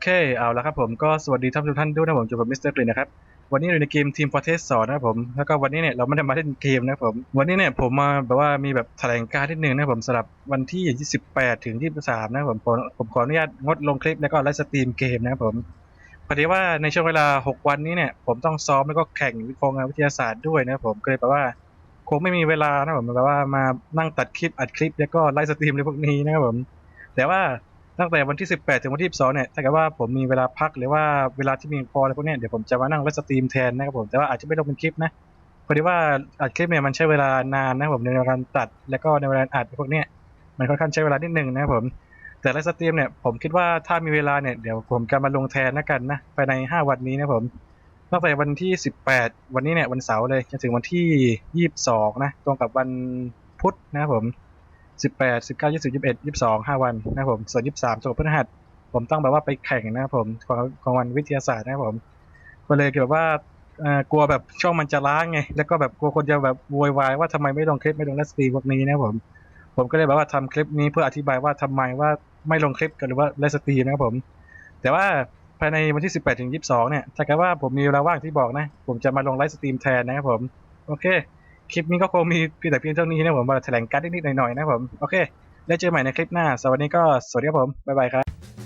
เคเอาละครับผมก็สวัสดีท่านทุกท่านด้วยนะผมอยู่กับมิสเตอร์กรีนนะครับวันนี้อยู่ในเกมทีม Fortress 2นะครับผมแล้วก็วันนี้เนี่ยเราไม่ได้มาเล่นเกมนะครับผมวันนี้เนี่ยผมมาแบบว่ามีแบบแถลงการณ์นิดนึงนะครับผมสำหรับวันที่ 28 ถึง 23 นะครับผมผมผมขออนุญาตงดลงคลิปแล้วก็ไลฟ์สตรีมเกมนะครับผมพอดีว่าในช่วงเวลา 6 วันนี้เนี่ยผมต้องซ้อมแล้วก็แข่งวิโครงงานวิทยาศาสตร์ด้วยนะครับผมก็เลยแปลว่าคงไม่มีเวลานะครับผมแบบว่ามานั่งตัดคลิปอัดคลิปแล้วก็ไลฟ์สตรีมในพวกนี้นะครับผมแต่ว่า ตั้งแต่วันที่ 18 ถึงวันที่22เนี่ยถ้าเกิดว่าผมมีเวลาพักหรือว่าเวลาที่มีพออะไรพวกเนี้ยเดี๋ยวผมจะมานั่งไลฟ์สตรีมแทนนะครับผมแต่ว่าอาจจะไม่ลงเป็นคลิปนะพอดีว่าอัดคลิปเนี่ยมันใช้เวลานานนะครับผมในการตัด แล้วก็ในเวลาอัดพวกเนี้ยมันค่อนข้างใช้เวลานิดนึงนะครับผมแต่ไลฟ์สตรีมเนี่ยผมคิดว่าถ้ามีเวลาเนี่ยเดี๋ยวผมจะมาลงแทนนะกันนะภายใน 5 วันนี้นะผมตั้งแต่วันที่ 18 วันนี้เนี่ยวันเสาร์เลยจนถึงวันที่ 22 นะตรงกับวันพุธนะครับผม สิบแปดสิบเก้ายี่สิบยี่สิบเอ็ดยี่สิบสองห้าวันนะครับผมส่วนยี่สิบสามส่วนพฤหัสผมต้องแบบว่าไปแข่งนะครับผมของของวันวิทยาศาสตร์นะครับผมก็เลยแบบว่ากลัวแบบช่องมันจะล้างไงแล้วก็แบบกลัวคนจะแบบโวยวายว่าทำไมไม่ลงคลิปไม่ลงไลฟ์สตรีมพวกนี้นะครับผมผมก็เลยแบบว่าทำคลิปนี้เพื่ออธิบายว่าทำไมว่าไม่ลงคลิปกันหรือว่าไลฟ์สตรีมนะครับผม แต่ว่าภายในวันที่ 18 ถึง 22 เนี่ย ถ้าเกิดว่าผมมีเวลาว่างที่บอกนะ ผมจะมาลงไลฟ์สตรีมแทนนะครับผม โอเค คลิปนี้ก็คงมีเพียงแต่เพียงเท่านี้นะผมมาแถลงการนิดๆหน่อยๆนะผม โอเค แล้วเจอใหม่ในคลิปหน้าสวัสดีก็สวัสดีครับผม บ๊ายบายครับ